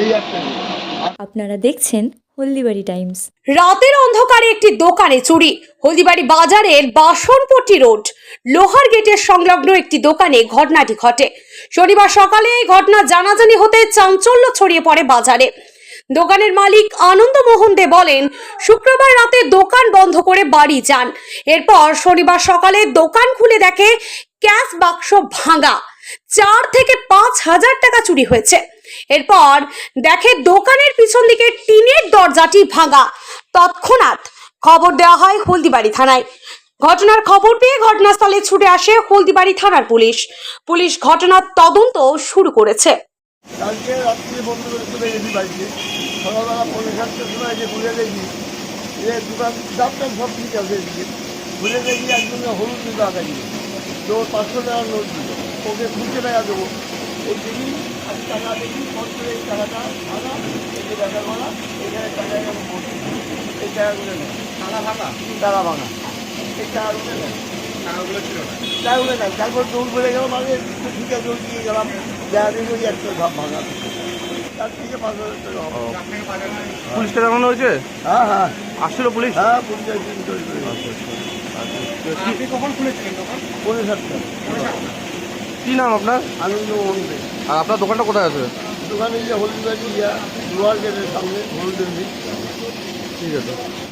এই একটা আপনারা দেখছেন হলদিবাড়ি টাইমস। রাতের অন্ধকারে একটি দোকানে চুরি হলদিবাড়ি বাজারের বাসনপট্টি রোড। লোহার গেটের সংলগ্ন একটি দোকানে ঘটনাটি ঘটে। শনিবার সকালে এই ঘটনা জানাজানি হতে চাঞ্চল্য ছড়িয়ে পড়ে বাজারে। দোকানের মালিক আনন্দমোহন দে বলেন শুক্রবার রাতে দোকান বন্ধ করে বাড়ি যান। এরপর শনিবার সকালে দোকান খুলে দেখে ক্যাশ বাক্স ভাঙা। চার থেকে পাঁচ হাজার টাকা চুরি হয়েছে। এরপর দেখে দোকানের পিছন দিকে টিনের দরজাটি ভাঙা। তৎক্ষণাৎ খবর দেওয়া হয় হলদিবাড়ি থানায়। ঘটনার খবর পেয়ে ঘটনাস্থলে ছুটে আসে হলদিবাড়ি থানার পুলিশ। পুলিশ ঘটনার তদন্ত শুরু করেছে। হলুদ ওকে খুঁজে টাকা দেবো। এই দেখি আমি টাকা দেখি ফোন করে এই টাকাটা ভাঙা এই যে টাকা করা এখানে টাকা আমি বলছি এই টাকাগুলো নেই টাকা ভাঙা? টাকা ভাঙা। এই টাকাগুলো নেই টাকাগুলো ছিল না। টাকাগুলো নেই তারপর দৌড় বেড়ে গেল মানে ঠিক আছে দৌড় দিয়ে গেলাম। দেখা দেখি ওই একটা সব ভাঙা। তার থেকে পাঁচ হাজার টাকা পুলিশকে জানানো হয়েছে? হ্যাঁ হ্যাঁ। আসছিল পুলিশ? হ্যাঁ পুলিশ একদিন তৈরি করে কি- পনেরো সাতটা। কি নাম আপনার? আনন্দ আর আপনার দোকানটা কোথায় আছে? দোকানে যে হলদিবাড়ি ইয়া লোয়ার গেটের সামনে ঠিক আছে।